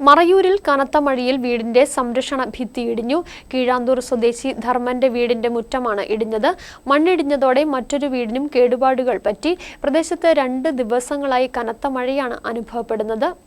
മറയൂരിൽ കനത്ത മഴയിൽ വീടിന്റെ സംരക്ഷണ ഭിത്തി ഇടിഞ്ഞു. കീഴാന്തൂർ സ്വദേശി ധർമ്മന്റെ വീടിന്റെ മുറ്റമാണ് ഇടിഞ്ഞത്. മണ്ണിടിഞ്ഞതോടെ മറ്റൊരു വീടിനും കേടുപാടുകൾ പറ്റി. പ്രദേശത്ത് രണ്ട് ദിവസങ്ങളായി കനത്ത മഴയാണ് അനുഭവപ്പെടുന്നത്.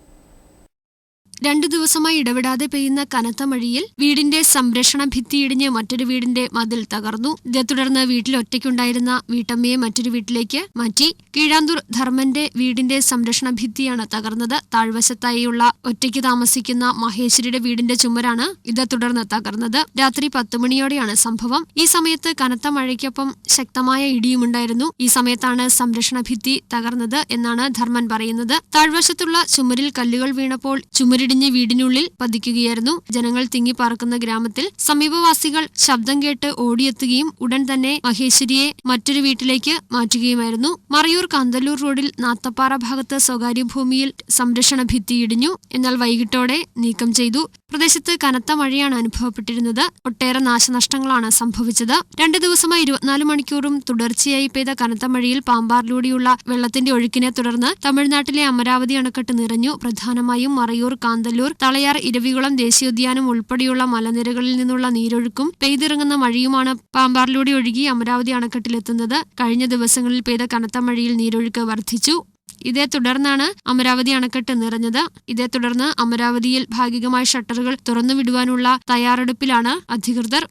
രണ്ടു ദിവസമായി ഇടവിടാതെ പെയ്യുന്ന കനത്ത മഴയിൽ വീടിന്റെ സംരക്ഷണ ഭിത്തി ഇടിഞ്ഞ് മറ്റൊരു വീടിന്റെ മതിൽ തകർന്നു. ഇതേ തുടർന്ന് വീട്ടിൽ ഒറ്റയ്ക്കുണ്ടായിരുന്ന വീട്ടമ്മയെ മറ്റൊരു വീട്ടിലേക്ക് മാറ്റി. കീഴാന്തൂർ ധർമ്മന്റെ വീടിന്റെ സംരക്ഷണ ഭിത്തിയാണ് തകർന്നത്. താഴ്വശത്തായുള്ള ഒറ്റയ്ക്ക് താമസിക്കുന്ന മഹേശ്വരിയുടെ വീടിന്റെ ചുമരാണ് ഇതേ തുടർന്ന് തകർന്നത്. രാത്രി പത്ത് മണിയോടെയാണ് സംഭവം. ഈ സമയത്ത് കനത്ത മഴയ്ക്കൊപ്പം ശക്തമായ ഇടിയുമുണ്ടായിരുന്നു. ഈ സമയത്താണ് സംരക്ഷണ ഭിത്തി തകർന്നത് എന്നാണ് ധർമ്മൻ പറയുന്നത്. താഴ്വശത്തുള്ള ചുമരിൽ കല്ലുകൾ വീണപ്പോൾ ചുമരിടിഞ്ഞ് വീടിനുള്ളിൽ പതിക്കുകയായിരുന്നു. ജനങ്ങൾ തിങ്ങിപ്പാർക്കുന്ന ഗ്രാമത്തിൽ സമീപവാസികൾ ശബ്ദം കേട്ട് ഓടിയെത്തുകയും ഉടൻ തന്നെ മഹേശ്വരിയെ മറ്റൊരു വീട്ടിലേക്ക് മാറ്റുകയുമായിരുന്നു. മറയൂർ കാന്തല്ലൂർ റോഡിൽ നാത്തപ്പാറ ഭാഗത്ത് സ്വകാര്യ ഭൂമിയിൽ സംരക്ഷണ ഭിത്തി ഇടിഞ്ഞു. എന്നാൽ വൈകിട്ടോടെ നീക്കം ചെയ്തു. പ്രദേശത്ത് കനത്ത മഴയാണ് അനുഭവപ്പെട്ടിരുന്നത്. ഒട്ടേറെ നാശനഷ്ടങ്ങളാണ് സംഭവിച്ചത്. രണ്ടു ദിവസമായി ഇരുപത്തിനാല് മണിക്കൂറും തുടർച്ചയായി പെയ്ത കനത്ത മഴയിൽ പാമ്പാറിലൂടെയുള്ള വെള്ളത്തിന്റെ ഒഴുക്കിനെ തുടർന്ന് തമിഴ്നാട്ടിലെ അമരാവതി അണക്കെട്ട് നിറഞ്ഞു. പ്രധാനമായും മറയൂർ കാന്തല്ലൂർ തളയാർ ഇരവികുളം ദേശീയോദ്യാനം ഉൾപ്പെടെയുള്ള മലനിരകളിൽ നിന്നുള്ള നീരൊഴുക്കും പെയ്തിറങ്ങുന്ന മഴയുമാണ് പാമ്പാറിലൂടെ ഒഴുകി അമരാവതി അണക്കെട്ടിലെത്തുന്നത്. കഴിഞ്ഞ ദിവസങ്ങളിൽ പെയ്ത കനത്ത മഴയിൽ നീരൊഴുക്ക് വർദ്ധിച്ചു. ഇതേ തുടർന്നാണ് അമരാവതി അണക്കെട്ട് നിറഞ്ഞത് ഇതേ തുടർന്ന് അമരാവതിയിൽ ഭാഗികമായ ഷട്ടറുകൾ തുറന്നുവിടുവാനുള്ള തയ്യാറെടുപ്പിലാണ് അധികൃതർ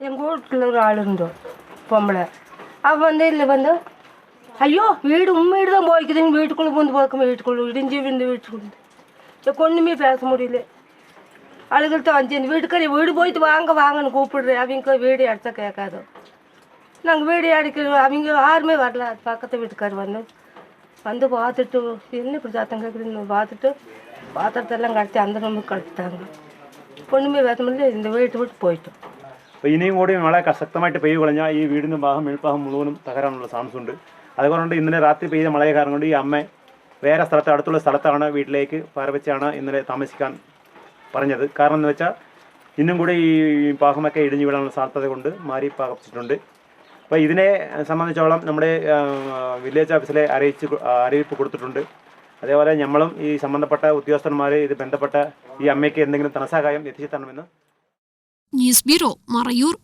எங்கள் வீட்டில் ஒரு ஆளுந்தோ பொம்பளை அவள் வந்து இல்லை வந்து ஐயோ வீடு உன் வீடு தான் போய்க்குதுன்னு வீட்டுக்குள்ளே பூந்து பார்க்கும் வீட்டுக்குள்ளே இடிஞ்சு விழுந்து வீட்டுக்குள்ள எனக்கு ஒன்றுமே பேச முடியல அழுகள்கிட்ட வந்து இந்த வீட்டுக்காரி வீடு போயிட்டு வாங்க வாங்கன்னு கூப்பிடுறேன் அவங்க வீடு அடிச்சா கேட்காது நாங்கள் வீடு அடிக்கிறோம் அவங்க யாருமே வரல பக்கத்து வீட்டுக்கார் வந்து வந்து பார்த்துட்டு என்ன இப்படி சத்தம் கேட்குதுன்னு பார்த்துட்டு பாத்திரத்தெல்லாம் கடிச்சு அந்த நம்பருக்கு கழிச்சிட்டாங்க ஒன்றுமே பேச முடியல இந்த வீட்டை விட்டு போயிட்டோம் അപ്പോൾ ഇനിയും കൂടി മഴ ക- ശക്തമായിട്ട് പെയ്തു കളഞ്ഞാൽ ഈ വീടിൻ്റെ ഭാഗം മേൽഭാഗം മുഴുവനും തകരാനുള്ള ചാൻസ് ഉണ്ട് അതുകൊണ്ട് ഇന്നലെ രാത്രി പെയ്ത മഴയെ കാരണം കൊണ്ട് ഈ അമ്മ വേറെ സ്ഥലത്ത് അടുത്തുള്ള സ്ഥലത്താണ് വീട്ടിലേക്ക് പാരവച്ചാണ് ഇന്നലെ താമസിക്കാൻ പറഞ്ഞത് കാരണം എന്ന് വെച്ചാൽ ഇന്നും കൂടി ഈ പാകമൊക്കെ ഇടിഞ്ഞു വീഴാനുള്ള സാധ്യത കൊണ്ട് മാറി പാകപ്പിച്ചിട്ടുണ്ട് അപ്പോൾ ഇതിനെ സംബന്ധിച്ചോളം നമ്മുടെ വില്ലേജ് ഓഫീസിലെ അറിയിച്ച് അറിയിപ്പ് കൊടുത്തിട്ടുണ്ട്. അതേപോലെ നമ്മളും ഈ സംബന്ധപ്പെട്ട ഉദ്യോഗസ്ഥന്മാർ ഇത് ബന്ധപ്പെട്ട ഈ അമ്മയ്ക്ക് എന്തെങ്കിലും ധനസഹായം എത്തിച്ചു തരണമെന്ന് ന്യൂസ് ബ്യൂറോ മറയൂർ.